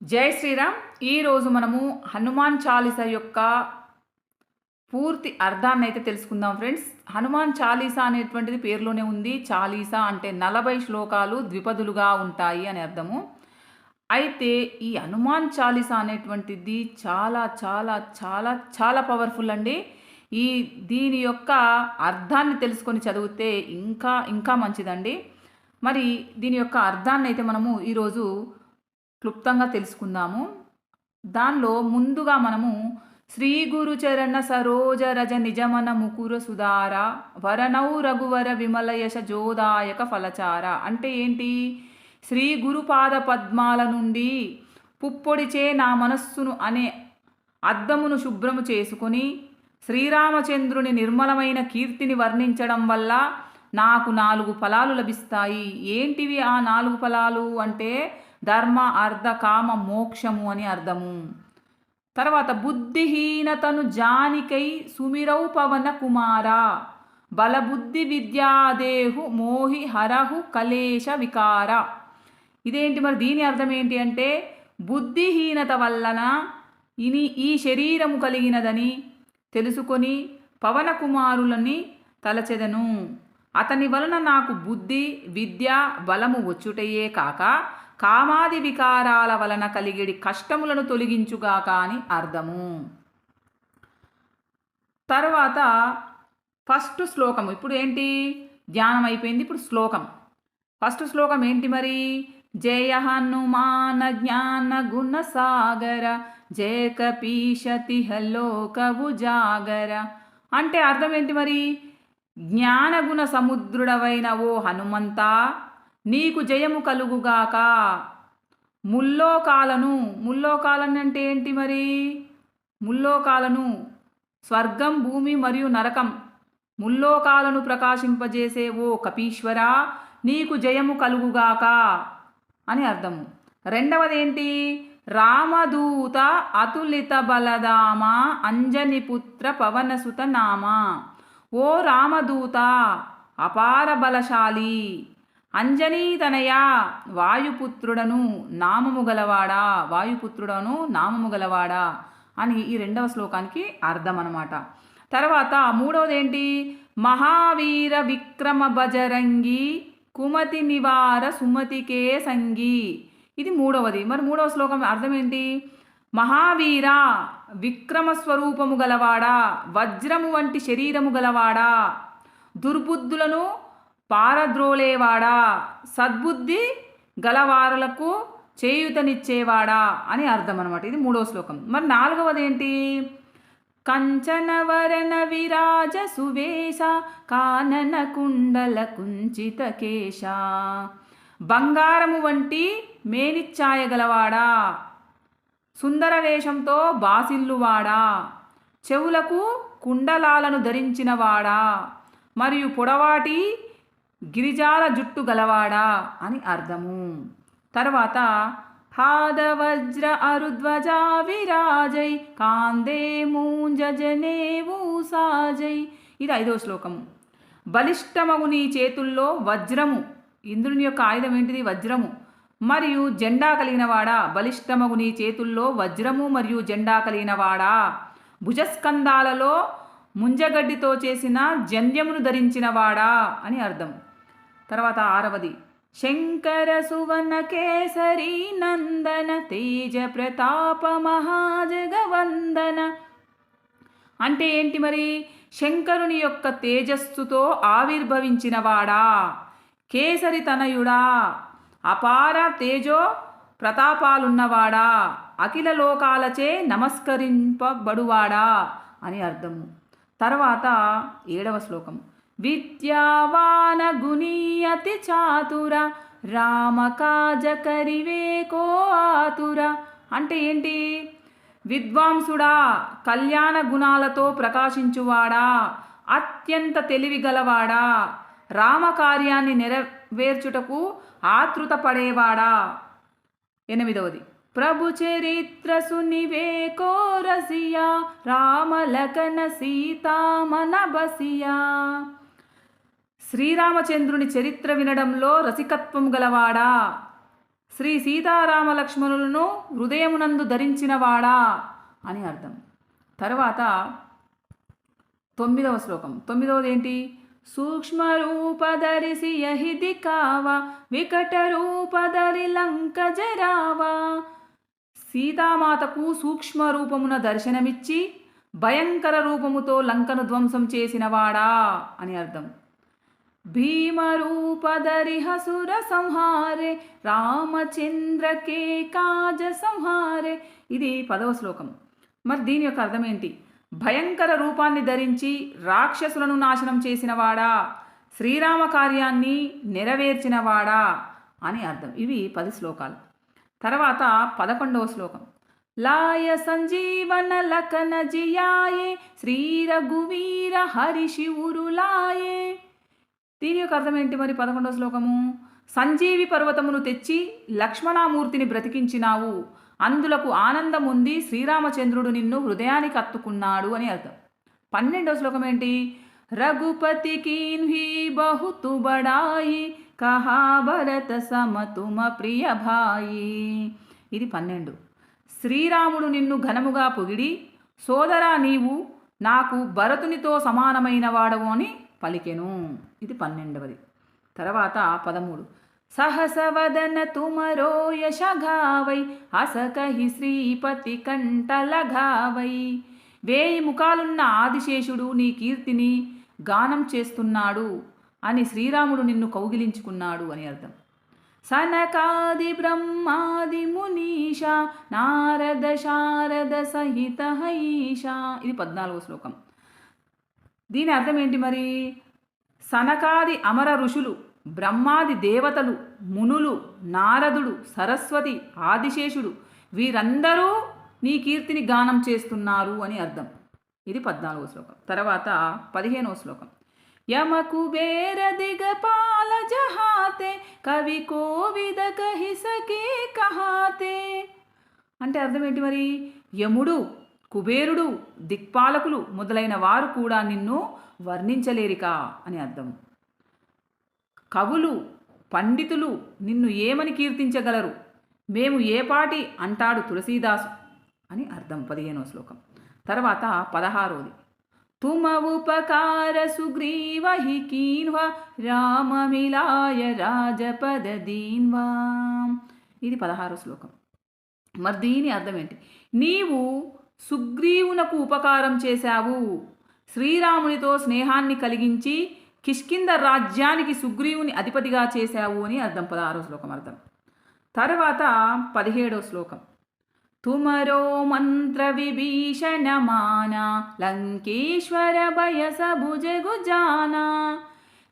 జై శ్రీరామ్. ఈరోజు మనము హనుమాన్ చాలీస యొక్క పూర్తి అర్థాన్ని అయితే తెలుసుకుందాం ఫ్రెండ్స్. హనుమాన్ చాలీస అనేటువంటిది పేరులోనే ఉంది. చాలీస అంటే నలభై శ్లోకాలు ద్విపదులుగా ఉంటాయి అని అర్థము. అయితే ఈ హనుమాన్ చాలీస అనేటువంటిది చాలా చాలా చాలా చాలా పవర్ఫుల్ అండి. ఈ దీని యొక్క అర్థాన్ని తెలుసుకొని చదివితే ఇంకా ఇంకా మంచిదండి. మరి దీని యొక్క అర్థాన్ని అయితే మనము ఈరోజు క్లుప్తంగా తెలుసుకుందాము. దానిలో ముందుగా మనము శ్రీ గురు చరణ సరోజ రజ నిజమన ముకుర సుధార వరనౌ రఘువర విమల యశ జోదాయక ఫలచార. అంటే ఏంటి? శ్రీ గురుపాద పద్మాల నుండి పుప్పొడిచే నా మనస్సును అనే అద్దమును శుభ్రము చేసుకొని శ్రీరామచంద్రుని నిర్మలమైన కీర్తిని వర్ణించడం వల్ల నాకు నాలుగు ఫలాలు లభిస్తాయి. ఏంటివి ఆ నాలుగు ఫలాలు? అంటే ధర్మ అర్ధ కామ మోక్షము అని అర్థము. తర్వాత బుద్ధిహీనతను జానికై సుమిరౌ పవన కుమార. బలబుద్ధి విద్యాదేహు మోహి హరహు కలేశ వికార. ఇదేంటి మరి దీని అర్థం ఏంటి అంటే బుద్ధిహీనత వలన ఇని ఈ శరీరము కలిగినదని తెలుసుకొని పవన కుమారులని తలచెదను. అతని వలన నాకు బుద్ధి విద్య బలము వచ్చుటయే కాక కామాది వికారాల వలన కలిగిడి కష్టములను తొలగించుగాక అని అర్థము. తర్వాత ఫస్ట్ శ్లోకం ఇప్పుడు ఏంటి? ధ్యానం అయిపోయింది. ఇప్పుడు శ్లోకం. ఫస్ట్ శ్లోకం ఏంటి మరి? జయ హనుమాన జ్ఞాన గుణ సాగర జయ కపీషతి హలోకవు జాగర. అంటే అర్థం ఏంటి మరి? జ్ఞానగుణ సముద్రుడవైన ఓ హనుమంతా నీకు జయము కలుగుగాక. ముల్లోకాలను ముల్లోకాలను అంటే ఏంటి మరి? ముల్లోకాలను స్వర్గం భూమి మరియు నరకం ముల్లోకాలను ప్రకాశింపజేసే ఓ కపీశ్వర నీకు జయము కలుగుగాక అని అర్థము. రెండవదేంటి? రామదూత అతులిత బలదామ అంజనిపుత్ర పవనసుత నామ. ఓ రామదూత అపార బలశాలి అంజనీతనయా వాయుపుత్రుడను నామము గలవాడా వాయుపుత్రుడను నామము గలవాడా అని ఈ రెండవ శ్లోకానికి అర్థం అనమాట తర్వాత మూడవదేంటి? మహావీర విక్రమ బజరంగి కుమతి నివార సుమతికే సంగి. ఇది మూడవది. మరి మూడవ శ్లోకం అర్థం ఏంటి మహావీర విక్రమ స్వరూపము గలవాడా వజ్రము వంటి శరీరము గలవాడా దుర్బుద్ధులను పారద్రోలేవాడా? సద్బుద్ధి గలవారులకు చేయుతనిచ్చేవాడా? అని అర్థం అనమాట ఇది మూడో శ్లోకం. మరి నాలుగవది ఏంటి కంచనవరణ విరాజ సువేశ కానన కుండల కుంచిత కేశ. బంగారము వంటి మేనిచ్ఛాయ గలవాడా? సుందర వేషంతో బాసిల్లువాడా? చెవులకు కుండలాలను ధరించినవాడా? మరియు పొడవాటి గిరిజాల జుట్టు గలవాడా అని అర్థము. తర్వాత పాదవజ్ర అరుధ్వజా విరాజై కాందే మూంజనేవు సాజై. ఇది ఐదవ శ్లోకము. బలిష్టమగు నీ చేతుల్లో వజ్రము. ఇంద్రుని యొక్క ఆయుధం ఏంటిది? వజ్రము. మరియు జెండా కలిగినవాడా? బలిష్టమగు నీ చేతుల్లో వజ్రము మరియు జెండా కలిగినవాడా? భుజస్కందాలలో ముంజగడ్డితో చేసిన జంధ్యమును ధరించినవాడా? అని అర్థం. తర్వాత ఆరవది. శంకర సువన కేసరి నందన తేజ ప్రతాప మహాజగవందన. అంటే ఏంటి మరి? శంకరుని యొక్క తేజస్సుతో ఆవిర్భవించినవాడా? కేసరి తనయుడా? అపార తేజో ప్రతాపాలున్నవాడా? అఖిల లోకాలచే నమస్కరింపబడువాడా? అని అర్థము. తర్వాత ఏడవ శ్లోకం విద్యావానగుణీయతి చాతుర రామకాజకరివేకో ఆతుర అంటే ఏంటి? విద్వాంసుడా కళ్యాణ గుణాలతో ప్రకాశించువాడా అత్యంత తెలివిగలవాడా రామకార్యాన్ని నెరవేర్చుటకు ఆతృత పడేవాడా ఎనిమిదవది ప్రభు చరిత్ర సునివేకో రసియా రామలకన సీతామన బసియా. శ్రీరామచంద్రుని చరిత్ర వినడంలో రసికత్వం గలవాడా? శ్రీ సీతారామ లక్ష్మణులను హృదయమునందు ధరించినవాడా? అని అర్థం. తర్వాత తొమ్మిదవ శ్లోకం. తొమ్మిదవది ఏంటి సూక్ష్మ రూపధరిసి యహిది కావా వికట రూపధరి లంక జరావా. సీతామాతకు సూక్ష్మ రూపమున దర్శనమిచ్చి భయంకర రూపముతో లంకను ధ్వంసం చేసినవాడా? అని అర్థం. భీమరూపదరిహసుర సంహారే రామచంద్రకే కాజ సంహారే. ఇది పదవ శ్లోకం. మరి దీని యొక్క అర్థం ఏంటి? భయంకర రూపాన్ని ధరించి రాక్షసులను నాశనం చేసినవాడా? శ్రీరామ కార్యాన్ని నెరవేర్చినవాడా? అని అర్థం. ఇవి పది శ్లోకాలు. తర్వాత పదకొండవ శ్లోకం. లాయ సంజీవన లకన జియాయే శ్రీ రఘువీర హరి శివురు లాయే దీని యొక్క అర్థం ఏంటి మరి పదకొండవ శ్లోకము? సంజీవి పర్వతమును తెచ్చి లక్ష్మణామూర్తిని బ్రతికించినావు. అందులకు ఆనందం ఉంది శ్రీరామచంద్రుడు నిన్ను హృదయానికి అత్తుకున్నాడు అని అర్థం. పన్నెండవ శ్లోకం ఏంటి? రఘుపతి కీన్హి బహుతు బడాయి కహాభరత సమతుమ ప్రియ భాయి. ఇది పన్నెండు. శ్రీరాముడు నిన్ను ఘనముగా పొగిడి సోదరా నీవు నాకు భరతునితో సమానమైన వాడవు అని పలికెను. ఇది పన్నెండవది. తర్వాత పదమూడు. సహసవదన తుమరో యశఘావై అసకహి శ్రీపతి కంటలఘావై వేయి ముఖాలున్న ఆదిశేషుడు నీ కీర్తిని గానం చేస్తున్నాడు అని శ్రీరాముడు నిన్ను కౌగిలించుకున్నాడు అని అర్థం. సనకాది బ్రహ్మాది మునీష నారద శారద సహిత హైష. ఇది పద్నాలుగో శ్లోకం. దీని అర్థం ఏంటి మరి? సనకాది అమర ఋషులు బ్రహ్మాది దేవతలు మునులు నారదుడు సరస్వతి ఆదిశేషుడు వీరందరూ నీ కీర్తిని గానం చేస్తున్నారు అని అర్థం. ఇది పద్నాలుగో శ్లోకం. తర్వాత పదిహేనవ శ్లోకం. యమ కుబేర దిగపాల జహాతే కవి కోవిద కహి సకే కహాతే. అంటే అర్థం ఏంటి మరి? యముడు కుబేరుడు దిక్పాలకులు మొదలైన వారు కూడా నిన్ను వర్ణించలేరికా అని అర్థం. కవులు పండితులు నిన్ను ఏమని కీర్తించగలరు? మేము ఏపాటి అంటాడు తులసీదాసు? అని అర్థం పదిహేనో శ్లోకం. తర్వాత పదహారోది. తుమ ఉపకార సుగ్రీవహి కీన్వా రామమిలాయ రాజపద దీన్వా. ఇది పదహారో శ్లోకం. మరి దీని అర్థం ఏంటి? నీవు సుగ్రీవునకు ఉపకారం చేశావు. శ్రీరామునితో స్నేహాన్ని కలిగించి కిష్కింద రాజ్యానికి సుగ్రీవుని అధిపతిగా చేశావు అని అర్థం. పదహారో శ్లోకం అర్థం. తర్వాత పదిహేడో శ్లోకం. తుమరో మంత్ర విభీషణమానా లంకేశ్వర భయస భుజగుజానా.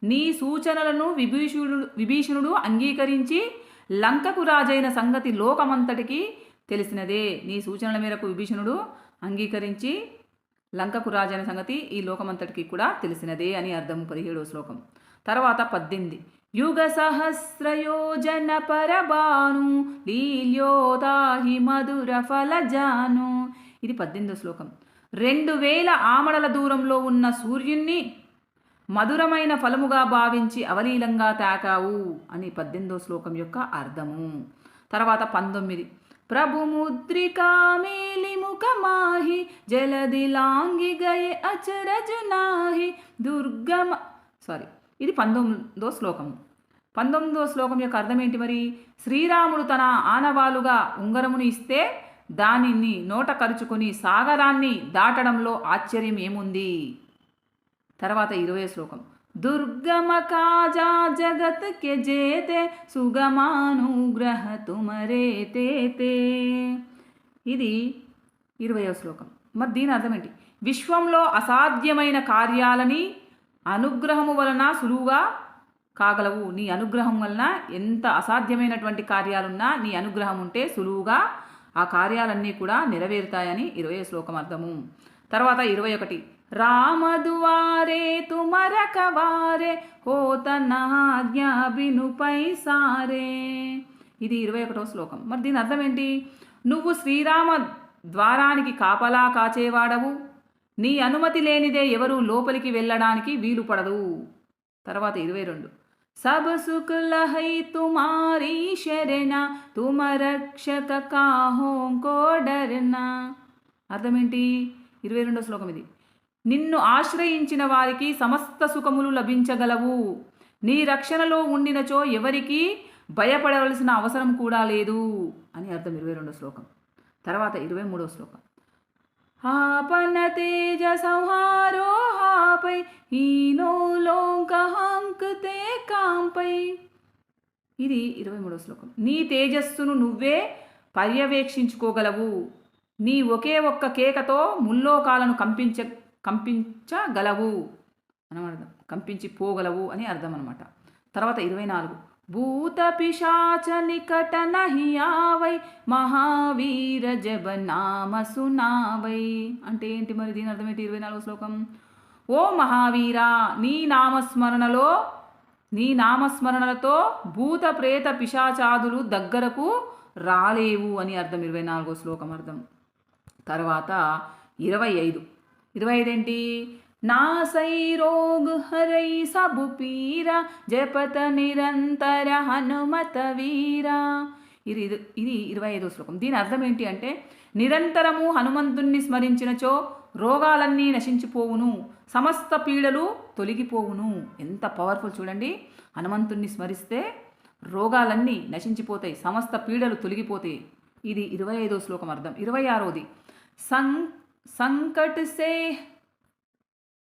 నీ సూచనలను విభీషణుడు విభీషణుడు అంగీకరించి లంకకు రాజైన సంగతి లోకమంతటికి తెలిసినదే. నీ సూచనల మేరకు విభీషణుడు అంగీకరించి లంకకు రాజైన సంగతి ఈ లోకమంతటికి కూడా తెలిసినదే అని అర్థం పదిహేడో శ్లోకం. తర్వాత పద్దెనిమిది. యుగ సహస్రయోజన పరబాను లీల్యోదాహి మధుర ఫలజాను. ఇది పద్దెనిమిదో శ్లోకం. రెండు వేల ఆమడల దూరంలో ఉన్న సూర్యుణ్ణి మధురమైన ఫలముగా భావించి అవలీలంగా తాకావు అని పద్దెనిమిదో శ్లోకం యొక్క అర్థము. తర్వాత పంతొమ్మిది. ప్రభు ముద్రికా మేలి ముఖమాహి జలది లాంగి గయే అచరజు నాహి దుర్గమ సారీ ఇది పంతొమ్మిదో శ్లోకము. పంతొమ్మిదో శ్లోకం యొక్క అర్థం ఏంటి మరి? శ్రీరాముడు తన ఆనవాలుగా ఉంగరమును ఇస్తే దానిని నోట కరుచుకొని సాగరాన్ని దాటడంలో ఆశ్చర్యం ఏముంది? తర్వాత ఇరవై శ్లోకం. దుర్గమ కాజా జగత్ కే సుగమానుగ్రహ తుమరేతే ఇది ఇరవయో శ్లోకం. మరి దీని అర్థం ఏంటి? విశ్వంలో అసాధ్యమైన కార్యాలని అనుగ్రహము వలన సులువుగా కాగలవు. నీ అనుగ్రహం వలన ఎంత అసాధ్యమైనటువంటి కార్యాలున్నా నీ అనుగ్రహం ఉంటే సులువుగా ఆ కార్యాలన్నీ కూడా నెరవేరుతాయని ఇరవై శ్లోకం అర్థము. తర్వాత ఇరవై ఒకటి. రామద్వారే ತುಮರಕವಾರೆ ಹೋತನ್ನ ಆಜ್ಞ సారే ఇది ఇరవై ఒకటో శ్లోకం. మరి దీని అర్థం ఏంటి? నువ్వు శ్రీరామ ద్వారానికి కాపలా కాచేవాడవు. నీ అనుమతి లేనిదే ఎవరు లోపలికి వెళ్ళడానికి వీలు పడదు. తర్వాత ఇరవై రెండు. సబ్ సుకులహై తుమారీ శరణ తుమ రక్షక కాహోంకో అర్థమేంటి ఇరవై రెండో శ్లోకం ఇది. నిన్ను ఆశ్రయించిన వారికి సమస్త సుఖములు లభించగలవు. నీ రక్షణలో ఉండినచో ఎవరికీ భయపడవలసిన అవసరం కూడా లేదు అని అర్థం ఇరవై రెండో శ్లోకం. తర్వాత ఇరవై మూడో శ్లోకం. ఆపన్న తేజ సంహారోహాపై కాంపై. ఇది ఇరవై మూడో శ్లోకం. నీ తేజస్సును నువ్వే పర్యవేక్షించుకోగలవు. నీ ఒకే ఒక్క కేకతో ముల్లోకాలను కంపించ కంపించగలవు అని అర్థం కంపించి పోగలవు అని అర్థం అనమాట. తర్వాత ఇరవై నాలుగు. భూత పిశాచ నికట నహియావై మహావీర జబ నామ సునావై. అంటే ఏంటి మరి దీని అర్థం ఏంటి ఇరవై నాలుగో శ్లోకం? ఓ మహావీరా నీ నామస్మరణలో నీ నామస్మరణలతో భూత ప్రేత పిశాచాదులు దగ్గరకు రాలేవు అని అర్థం. ఇరవై నాలుగో శ్లోకం అర్థం. తర్వాత ఇరవై ఐదు. ఇరవై ఐదేంటి ఏంటి నాసై హరై సబు పీర జపత నిరంతర హనుమత వీరా. ఇది ఇది- ఇరవై ఐదో శ్లోకం. దీని అర్థం ఏంటి అంటే నిరంతరము హనుమంతుణ్ణి స్మరించినచో రోగాలన్నీ నశించిపోవును సమస్త పీడలు తొలగిపోవును. ఎంత పవర్ఫుల్ చూడండి. హనుమంతుణ్ణి స్మరిస్తే రోగాలన్నీ నశించిపోతాయి సమస్త పీడలు తొలగిపోతాయి. ఇది ఇరవై ఐదో శ్లోకం అర్థం. ఇరవై ఆరోది సం संकट సే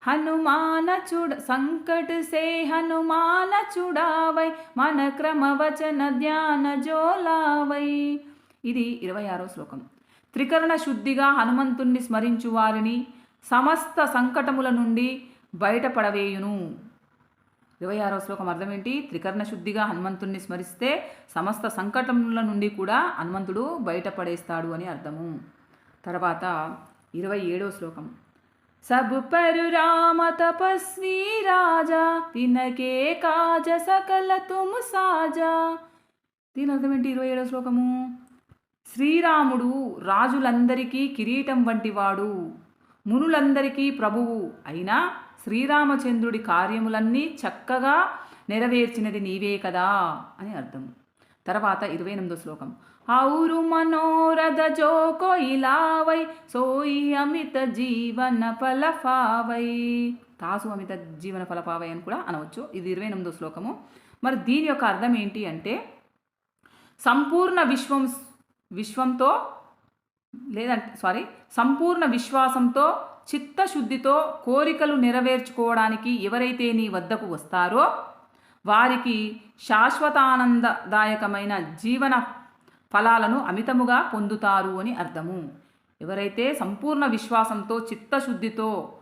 హనుమాన చూడ సంకట్ సే హనుమాన చుడావై మన క్రమవచన ధ్యాన జోలావై. ఇది ఇరవై ఆరో శ్లోకం. త్రికరణ శుద్ధిగా హనుమంతుణ్ణి స్మరించు వారిని సమస్త సంకటముల నుండి బయటపడవేయును. ఇరవై ఆరో శ్లోకం అర్థం ఏంటి త్రికరణ శుద్ధిగా హనుమంతుణ్ణి స్మరిస్తే సమస్త సంకటముల నుండి కూడా హనుమంతుడు బయటపడేస్తాడు అని అర్థము. తర్వాత ఇరవై ఏడో శ్లోకం. సబ్ పరు రామ తపస్వి రాజా తినకే కాజ సకల తుము సాజా. దీని అర్థం ఏంటి ఇరవై ఏడో శ్లోకము? శ్రీరాముడు రాజులందరికీ కిరీటం వంటివాడు మునులందరికీ ప్రభువు అయినా శ్రీరామచంద్రుడి కార్యములన్నీ చక్కగా నెరవేర్చినది నీవే కదా అని అర్థం. తర్వాత ఇరవై ఎనిమిదో శ్లోకం. ఔరు మనోరథ జోకో ఇలావై సోయి అమిత జీవన ఫలఫావై. తాసు అమిత జీవన ఫలపావై అని కూడా అనవచ్చు. ఇది ఇరవై ఎనిమిదో శ్లోకము. మరి దీని యొక్క అర్థం ఏంటి అంటే సంపూర్ణ విశ్వం విశ్వంతో లేదంటే సారీ సంపూర్ణ విశ్వాసంతో చిత్తశుద్ధితో కోరికలు నెరవేర్చుకోవడానికి ఎవరైతే నీ వద్దకు వస్తారో వారికి శాశ్వతానందదాయకమైన జీవన ఫలాలను అమితముగా పొందుతారు అని అర్థము. ఎవరైతే సంపూర్ణ విశ్వాసంతో చిత్తశుద్ధితో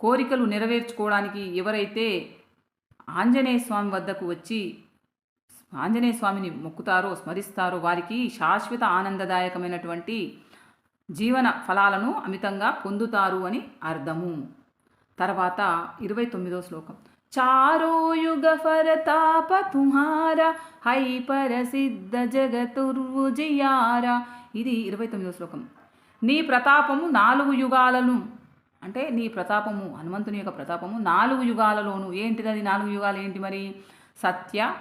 కోరికలు నెరవేర్చుకోవడానికి ఎవరైతే ఆంజనేయ స్వామి వద్దకు వచ్చి ఆంజనేయ స్వామిని మొక్కుతారో స్మరిస్తారో వారికి శాశ్వత ఆనందదాయకమైనటువంటి జీవన ఫలాలను అమితంగా పొందుతారు అని అర్థము. తర్వాత ఇరవై తొమ్మిదో శ్లోకం. చారో యుగ ఫరతాప తుహారా హై పరసిద్ధ జగతుర్వుజియారా ఇది ఇరవై తొమ్మిదో శ్లోకం. నీ ప్రతాపము నాలుగు యుగాలను అంటే నీ ప్రతాపము హనుమంతుని యొక్క ప్రతాపము నాలుగు యుగాలలోను. ఏంటిది అది నాలుగు యుగాలు ఏంటి మరి? సత్య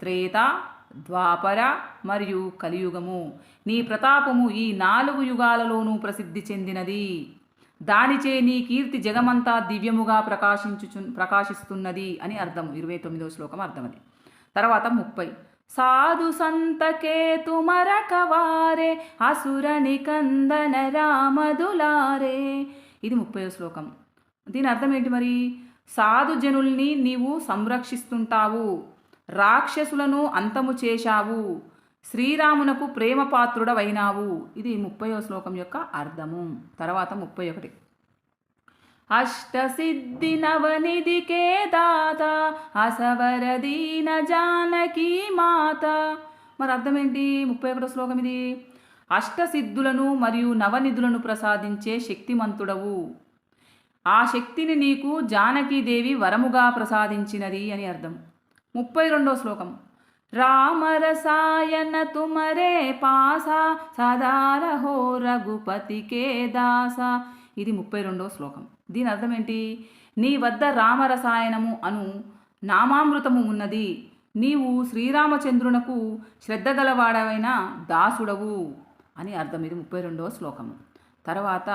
త్రేత ద్వాపర మరియు కలియుగము. నీ ప్రతాపము ఈ నాలుగు యుగాలలోనూ ప్రసిద్ధి చెందినది. దానిచే నీ కీర్తి జగమంతా దివ్యముగా ప్రకాశించుచు ప్రకాశిస్తున్నది అని అర్థం ఇరవై తొమ్మిదవ శ్లోకం అర్థమది. తర్వాత ముప్పై. సాధు సంతకే తుమరకవారే అసురని కందన రామదులారే. ఇది ముప్పై శ్లోకం. దీని అర్థం ఏంటి మరి? సాధు జనుల్ని నీవు సంరక్షిస్తుంటావు. రాక్షసులను అంతము చేశావు. శ్రీరామునకు ప్రేమపాత్రుడవైనావు. ఇది ముప్పయో శ్లోకం యొక్క అర్థము. తర్వాత ముప్పై ఒకటి అష్టసిద్ధి నవనిధికే దాత అసవరదీన జానకీ మాత. మరి అర్థమేంటి? ముప్పై ఒకటో శ్లోకం ఇది. అష్టసిద్ధులను మరియు నవనిధులను ప్రసాదించే శక్తిమంతుడవు. ఆ శక్తిని నీకు జానకీదేవి వరముగా ప్రసాదించినది అని అర్థం. ముప్పై రెండో శ్లోకం. రామరసాయన తుమరే పాసా సదారహో రఘుపతికే దాస. ఇది ముప్పై రెండో శ్లోకం. దీని అర్థం ఏంటి? నీ వద్ద రామరసాయనము అను నామామృతము ఉన్నది. నీవు శ్రీరామచంద్రునకు శ్రద్ధ గలవాడవైన దాసుడవు అని అర్థం. ఇది ముప్పై రెండవ శ్లోకము. తర్వాత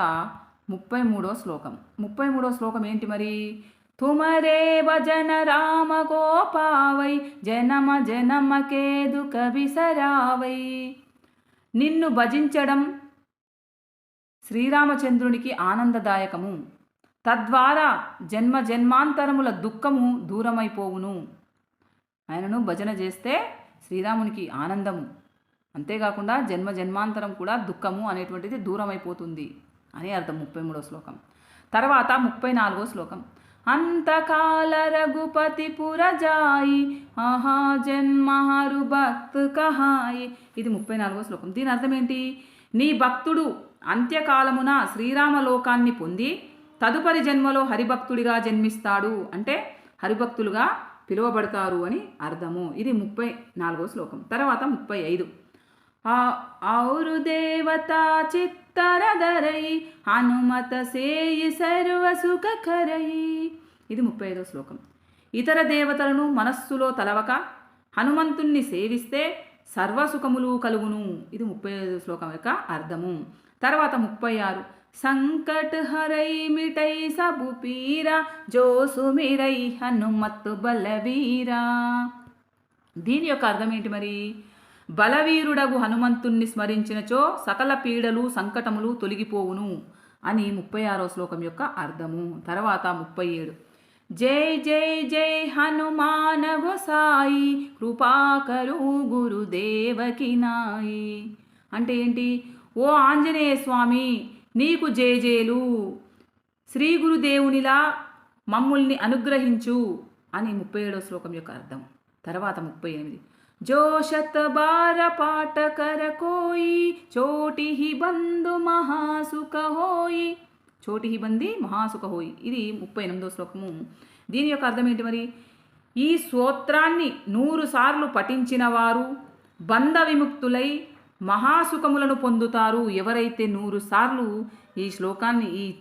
ముప్పై మూడో శ్లోకం. ముప్పై మూడో శ్లోకం ఏంటి మరి? తుమరే భజన రామ గోపావై జనమ జనమకేదు కవిసరావై నిన్ను భజించడం శ్రీరామచంద్రునికి ఆనందదాయకము. తద్వారా జన్మ జన్మాంతరముల దుఃఖము దూరమైపోవును. ఆయనను భజన చేస్తే శ్రీరామునికి ఆనందము. అంతేకాకుండా జన్మ జన్మాంతరం కూడా దుఃఖము అనేటువంటిది దూరమైపోతుంది అని అర్థం ముప్పై మూడో శ్లోకం. తర్వాత ముప్పై నాలుగో శ్లోకం. అంతకాల రఘుపతి పురజాయి. మహాజన్మహరు భక్త్ కహాయి. ఇది ముప్పై నాలుగో శ్లోకం. దీని అర్థం ఏంటి నీ భక్తుడు అంత్యకాలమున శ్రీరామ లోకాన్ని పొంది తదుపరి జన్మలో హరిభక్తుడిగా జన్మిస్తాడు అంటే హరిభక్తులుగా పిలువబడతారు అని అర్థము. ఇది ముప్పై నాలుగో శ్లోకం. తర్వాత ముప్పై ఐదు. ఔరు దేవతా చిత్తరధరై హనుమత సేయి సర్వ సుఖకరై. ఇది ముప్పై ఐదో శ్లోకం. ఇతర దేవతలను మనస్సులో తలవక హనుమంతుణ్ణి సేవిస్తే సర్వసుఖములు కలుగును. ఇది ముప్పై ఐదో శ్లోకం యొక్క అర్థము. తర్వాత ముప్పై ఆరు. సంకట్ హరై మిటై సబు పీరా జోసుమిరై హనుమత్తు బలవీరా. దీని యొక్క అర్థం ఏంటి మరి? బలవీరుడగు హనుమంతుణ్ణి స్మరించినచో సకల పీడలు సంకటములు తొలగిపోవును అని ముప్పై ఆరో శ్లోకం యొక్క అర్థము. తర్వాత ముప్పై ఏడు జై జై జై హనుమాన గోసాయి కృపాకరు గురుదేవకి నాయి. అంటే ఏంటి? ఓ ఆంజనేయ స్వామి నీకు జేజేలు శ్రీ గురుదేవునిలా మమ్ముల్ని అనుగ్రహించు అని ముప్పై ఏడో శ్లోకం యొక్క అర్థం. తర్వాత ముప్పై ఎనిమిది. జోషత్ బార పాటకర కోయి చోటి బంధు మహాసుఖ హోయి. చోటి బంది మహాసుఖ హోయి. ఇది ముప్పై ఎనిమిదో శ్లోకము. దీని యొక్క అర్థం ఏంటి మరి? ఈ స్తోత్రాన్ని నూరు సార్లు పఠించిన వారు బంధ విముక్తులై మహాసుఖములను పొందుతారు. ఎవరైతే నూరు సార్లు ఈ శ్లోకాన్ని ఈ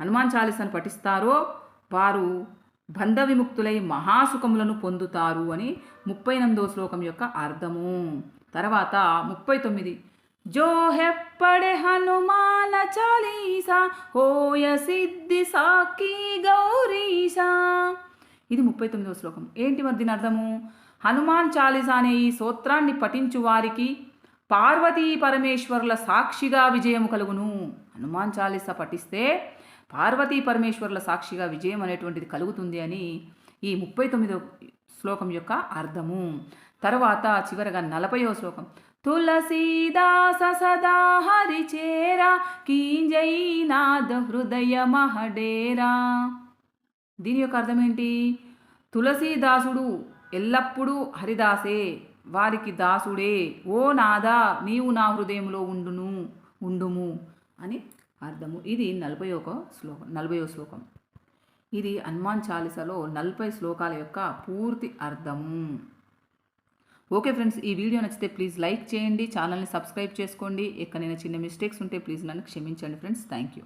హనుమాన్ చాలీసాను పఠిస్తారో వారు బంధ విముక్తులై మహాసుఖములను పొందుతారు అని ముప్పై ఎనిమిదో శ్లోకం యొక్క అర్థము. తర్వాత ముప్పై తొమ్మిది జో హెప్పడే హనుమాన చాలీసా హోయ సిద్ధి సాకి గౌరీసా. ఇది ముప్పై తొమ్మిదవ శ్లోకం. ఏంటి మరి దీని అర్థము? హనుమాన్ చాలీసా అనే ఈ సూత్రాన్ని పఠించు వారికి పార్వతీ పరమేశ్వరుల సాక్షిగా విజయము కలుగును. హనుమాన్ చాలీసా పఠిస్తే పార్వతీ పరమేశ్వరుల సాక్షిగా విజయం అనేటువంటిది కలుగుతుంది అని ఈ ముప్పై తొమ్మిదో శ్లోకం యొక్క అర్థము. తర్వాత చివరగా నలభయో శ్లోకం. తులసీదాస సదా హరిచేరా కీంజైనాథ హృదయ మహడేరా. దీని యొక్క అర్థం ఏంటి తులసీదాసుడు ఎల్లప్పుడూ హరిదాసే వారికి దాసుడే. ఓ నాదా నీవు నా హృదయంలో ఉండును ఉండుము అని అర్థము. ఇది నలభై ఒక శ్లోకం నలభై శ్లోకం. ఇది హనుమాన్ చాలీసాలో నలభై శ్లోకాల యొక్క పూర్తి అర్థము. ఓకే ఫ్రెండ్స్ ఈ వీడియో నచ్చితే ప్లీజ్ లైక్ చేయండి ఛానల్ని సబ్స్క్రైబ్ చేసుకోండి. ఎక్కడైనా చిన్న మిస్టేక్స్ ఉంటే ప్లీజ్ నన్ను క్షమించండి ఫ్రెండ్స్. Thank you.